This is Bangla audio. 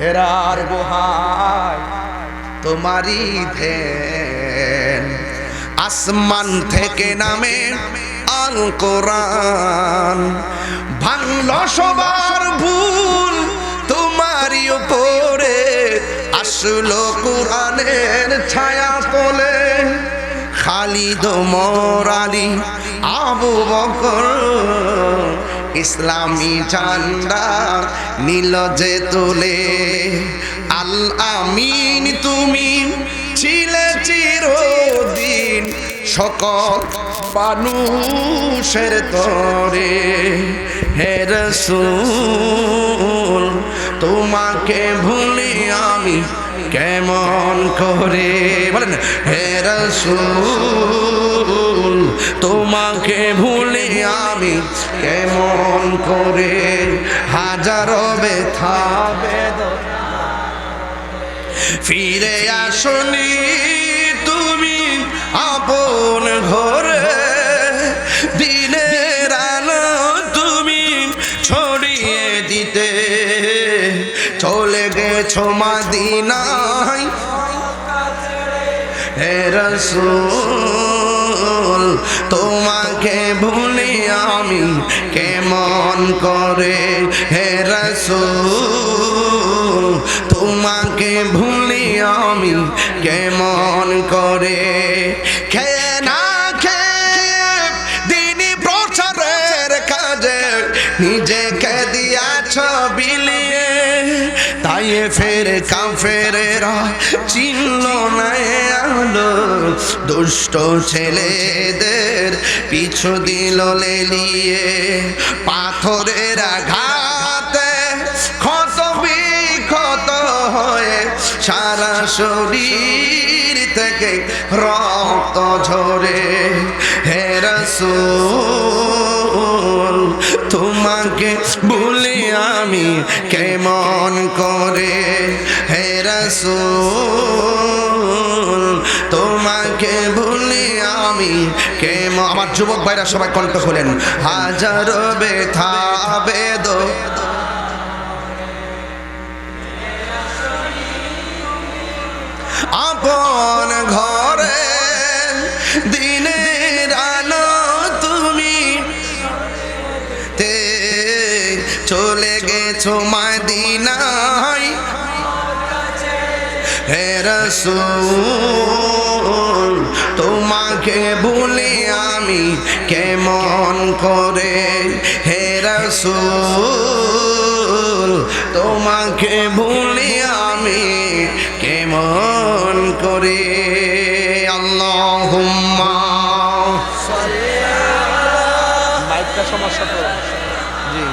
হেরার গুহায় তোমারই ধ্যান। আসমান থেকে নামে আল কোরআন। ভাঙল সবার ভুল, তোমারই উপরে আসলো কোরআনের ছায়া তোলে। খালিদ মোরালি আবু বকর ইসলামী ঝান্ডা নীল যে তোলে। আল আমিন, তুমি ছিলে চিরদিন সকল মানুষের তরে। হে রসুল, তোমাকে ভুলি আমি কেমন করে? বলেন, হে রসুল, তোমাকে ভুলি আমি কেমন করে? হাজারো ব্যথা ফিরে আসনি তুমি আপন ঘরে। দিনের আলো তুমি ছড়িয়ে দিতে। চলে গেছো মাদিনায়। হে রসুল তোমাকে ভুলি আমি কেমন করে? হে রসুল, তোমাকে ভুলি আমি কেমন করে? খেয়ে না খেয়ে দিনই প্রচারের কাজে নিজেকে দিয়াছ বিলিয়ে তাই ফের কাফেরেরা চিনল না দুষ্ট ছেলেদের পিছু দিল লেলিয়ে। পাথরের আঘাতে ক্ষত বিক্ষত হয়ে সারা শরীর থেকে রক্ত ঝরে। হে রসুল, তোমাকে ভুলি আমি কেমন করে? হে রসুল তোমাকে ভুলি আমি কে আমার যুবক ভাইরা সবাই কণ্ঠ খোলেন, হাজার বেথা বেদ আপন ঘরে দিনের আলো তুমি তে চলে গেছো মাদিনায়। হে রসুল কেমন করে হে রসুল? তোমাকে ভুলি আমি কেমন করে? আল্লাহ মাইকটা সমস্যা তো। জি।